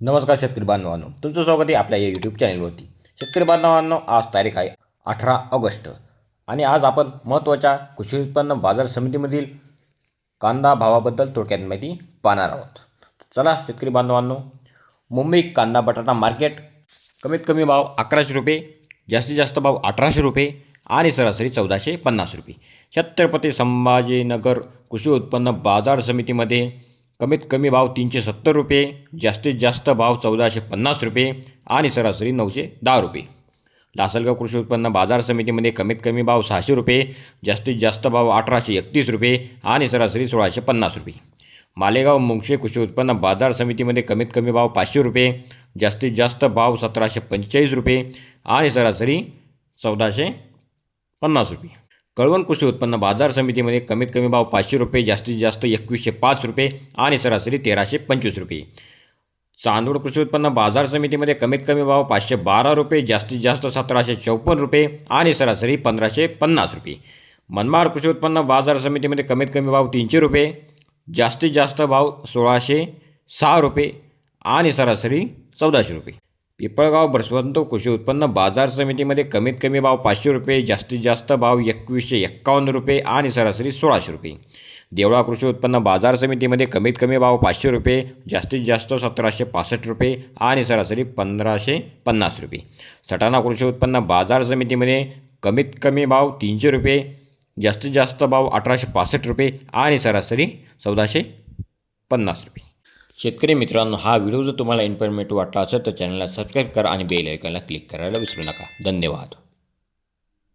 नमस्कार शेतकरी बांधवांनो. तुमचं स्वागत आहे आपल्या या यूट्यूब चॅनलवरती शेतकरी बांधवांनो आज तारीख आहे अठरा ऑगस्ट. आणि आज आपण महत्त्वाच्या कृषी उत्पन्न बाजार समितीमधील कांदा भावाबद्दल थोडक्यात माहिती पाहणार आहोत. चला शेतकरी बांधवांनो मुंबई कांदा बटाटा मार्केट कमीत कमी भाव अकराशे रुपये जास्तीत जास्त भाव अठराशे रुपये आणि सरासरी चौदाशे पन्नास रुपये. छत्रपती संभाजीनगर कृषी उत्पन्न बाजार समितीमध्ये कमीत कमी भाव तीनशे सत्तर रुपये जास्तीत जास्त भाव चौदाशे पन्नास रुपये आणि सरासरी नऊशे दहा रुपये. लासलगाव कृषी उत्पन्न बाजार समितीमध्ये कमीत कमी भाव सहाशे रुपये जास्तीत जास्त भाव अठराशे एकतीस रुपये आणि सरासरी सोळाशे पन्नास रुपये. मालेगाव मुंगशे कृषी उत्पन्न बाजार समितीमध्ये कमीत कमी भाव पाचशे रुपये जास्तीत जास्त भाव सतराशे पंचेचाळीस रुपये आणि सरासरी चौदाशे पन्नास रुपये. कळवण कृषी उत्पन्न बाजार समितीमध्ये कमीत कमी भाव पाचशे रुपये जास्तीत जास्त एकवीसशे पाच रुपये आणि सरासरी तेराशे पंचवीस रुपये. चांदोड कृषी उत्पन्न बाजार समितीमध्ये कमीत कमी भाव पाचशे बारा रुपये जास्तीत जास्त सतराशे चौपन्न रुपये आणि सरासरी पंधराशे पन्नास रुपये. मनमाड कृषी उत्पन्न बाजार समितीमध्ये कमीत कमी भाव तीनशे रुपये जास्तीत जास्त भाव सोळाशे सहा रुपये आणि सरासरी चौदाशे रुपये. पिपळगाव बसवंत कृषी उत्पन्न बाजार समितीमध्ये कमीत कमी भाव पाचशे रुपये जास्तीत जास्त भाव एकवीसशे एक्कावन्न रुपये आणि सरासरी सोळाशे रुपये. देवळा कृषी उत्पन्न बाजार समितीमध्ये कमीत कमी भाव पाचशे रुपये जास्तीत जास्त सतराशे पासष्ट रुपये आणि सरासरी पंधराशे पन्नास रुपये. सटाणा कृषी उत्पन्न बाजार समितीमध्ये कमीत कमी भाव तीनशे रुपये जास्तीत जास्त भाव अठराशे पासष्ट रुपये आणि सरासरी चौदाशे पन्नास रुपये. शेतकरी मित्रांनो हा व्हिडिओ जर तुम्हाला इन्फॉर्मेटिव्ह वाटला असेल तर चॅनलला सबस्क्राईब करा आणि बेल आयकॉनला क्लिक करायला विसरू नका. धन्यवाद.